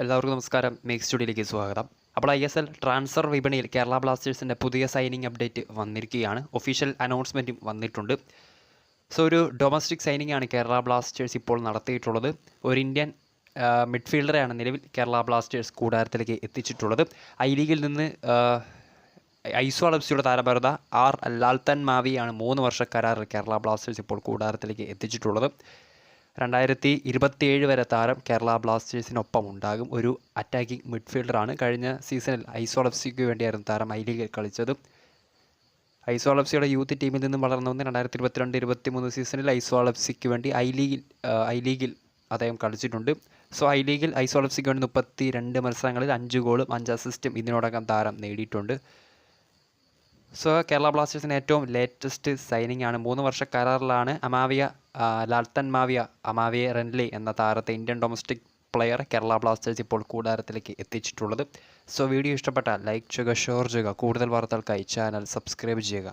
എല്ലാവർക്കും നമസ്കാരം. മേക്ക് സ്റ്റുഡിയോയിലേക്ക് സ്വാഗതം. അപ്പോൾ ഐ എസ് എൽ ട്രാൻസ്ഫർ വിപണിയിൽ കേരള ബ്ലാസ്റ്റേഴ്സിന്റെ പുതിയ സൈനിങ് അപ്ഡേറ്റ് വന്നിരിക്കുകയാണ്. ഒഫീഷ്യൽ അനൗൺസ്മെന്റും വന്നിട്ടുണ്ട്. സോ ഒരു ഡൊമസ്റ്റിക് സൈനിങ് ആണ് കേരള ബ്ലാസ്റ്റേഴ്സ് ഇപ്പോൾ നടത്തിയിട്ടുള്ളത്. ഒരു ഇന്ത്യൻ മിഡ്ഫീൽഡറെയാണ് നിലവിൽ കേരള ബ്ലാസ്റ്റേഴ്സ് കൂടാരത്തിലേക്ക് എത്തിച്ചിട്ടുള്ളത്. ഐ ലീഗിൽ നിന്ന് ആ, ഐസോ അലബ്സിയുടെ താരപരത ആർ ലാൽത്തൻ മാവിയാണ് മൂന്ന് വർഷ കരാറിൽ കേരള ബ്ലാസ്റ്റേഴ്സ് ഇപ്പോൾ കൂടാരത്തിലേക്ക് എത്തിച്ചിട്ടുള്ളത്. രണ്ടായിരത്തി ഇരുപത്തിയേഴ് വരെ താരം കേരള ബ്ലാസ്റ്റേഴ്സിനൊപ്പം ഉണ്ടാകും ഒരു അറ്റാക്കിംഗ് മിഡ്ഫീൽഡറാണ് കഴിഞ്ഞ സീസണിൽ ഐസോൾ എഫ് സിക്ക് വേണ്ടിയായിരുന്നു താരം ഐ ലീഗിൽ കളിച്ചത്. എഫ് സിയുടെ യൂത്ത് ടീമിൽ നിന്നും വളർന്നു വന്ന് രണ്ടായിരത്തി ഇരുപത്തിരണ്ട് ഇരുപത്തി മൂന്ന് സീസണിൽ എഫ് സിക്ക് വേണ്ടി ഐ ലീഗിൽ ഐ ലീഗിൽ അദ്ദേഹം കളിച്ചിട്ടുണ്ട്. സോ ഐ ലീഗിൽ ഐസോൾ എഫ് സിക്ക് വേണ്ടി മുപ്പത്തി രണ്ട് മത്സരങ്ങളിൽ അഞ്ച് ഗോളും അഞ്ച് അസിസ്റ്റും ഇതിനോടകം താരം നേടിയിട്ടുണ്ട്. സോ കേരള ബ്ലാസ്റ്റേഴ്സിന് ഏറ്റവും ലേറ്റസ്റ്റ് സൈനിങ് ആണ്. മൂന്ന് വർഷ കരാറിലാണ് അമാവിയ ലാൽത്തൻ മാവിയ അമാവിയ റെൻലി എന്ന താരത്തെ Indian domestic player Kerala Blasters ഇപ്പോൾ കൂടാരത്തിലേക്ക് എത്തിച്ചിട്ടുള്ളത്. സോ വീഡിയോ ഇഷ്ടപ്പെട്ടാൽ ലൈക്ക് ചെയ്യുക ഷെയർ ചെയ്യുക. കൂടുതൽ വാർത്തകൾക്കായി ചാനൽ സബ്സ്ക്രൈബ് ചെയ്യുക.